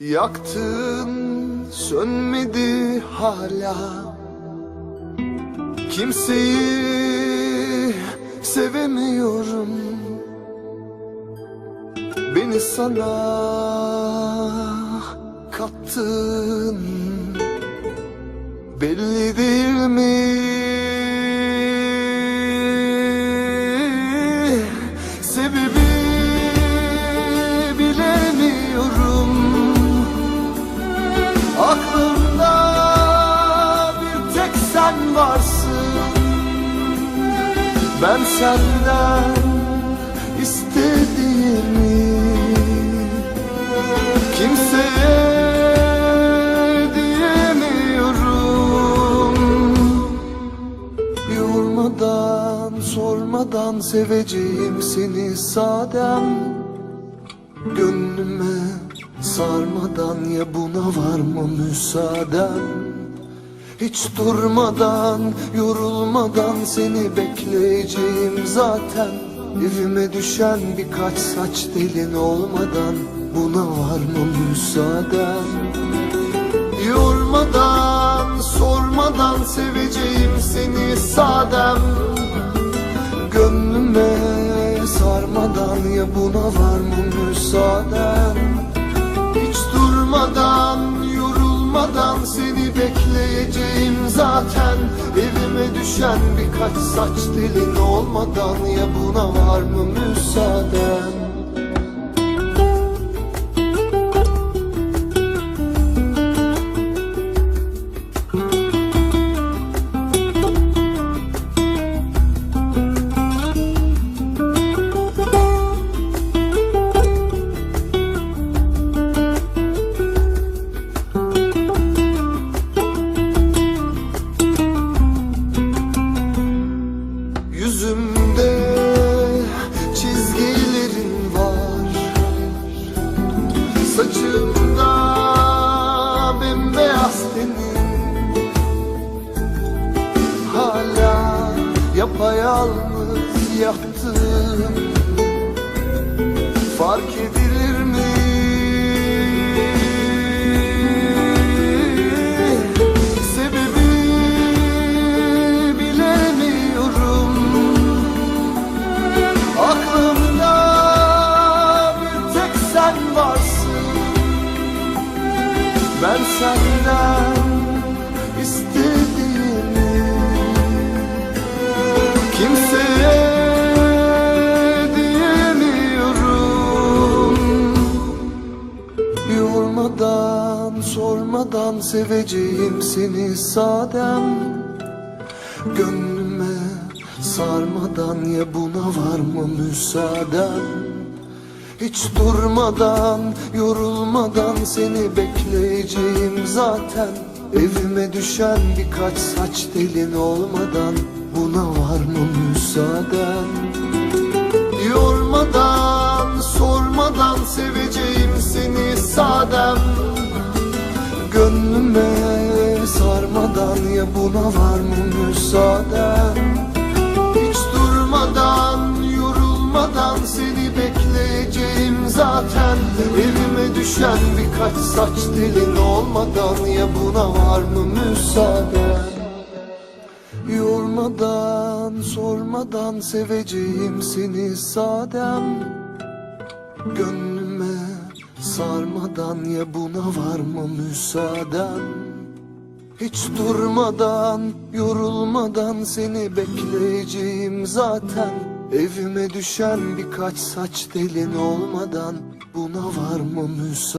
Yaktın sönmedi hala. Kimseyi sevemiyorum. Beni sana kattın. Belli varsın. Ben senden istediğimi Kimseye diyemiyorum. Yormadan sormadan seveceğim seni sadem. Gönlüme sarmadan ya buna var mı müsaaden Hiç durmadan yorulmadan seni bekleyeceğim zaten. Evime düşen birkaç saç telin olmadan buna var mı müsaaden Yormadan sormadan seveceğim seni sadem. Gönlüme sarmadan ya buna var mı müsaaden zaten Evime düşen birkaç saç telin olmadan ya buna var mı müsaaden Yüzümde çizgilerin var. Saçımda bembeyaz tenin Hala yapayalnız yattım. Fark edilir senden istediğimi Kimseye diyemiyorum. Yormadan sormadan seveceğim seni sadem. Gönlüme sarmadan ya buna var mı müsaaden Hiç durmadan yorulmadan seni bekleyeceğim zaten. Evime düşen birkaç saç telin olmadan buna var mı müsaaden. Yormadan sormadan seveceğim seni sadem. Gönlüme sarmadan ya buna var mı müsaaden zaten Evime düşen birkaç saç telin olmadan ya buna var mı müsaaden Yormadan sormadan seveceğim seni sadem. Gönlüme sarmadan ya buna var mı müsaaden Hiç durmadan yorulmadan seni bekleyeceğim zaten Evime düşen birkaç saç telin olmadan buna var mı müsaaden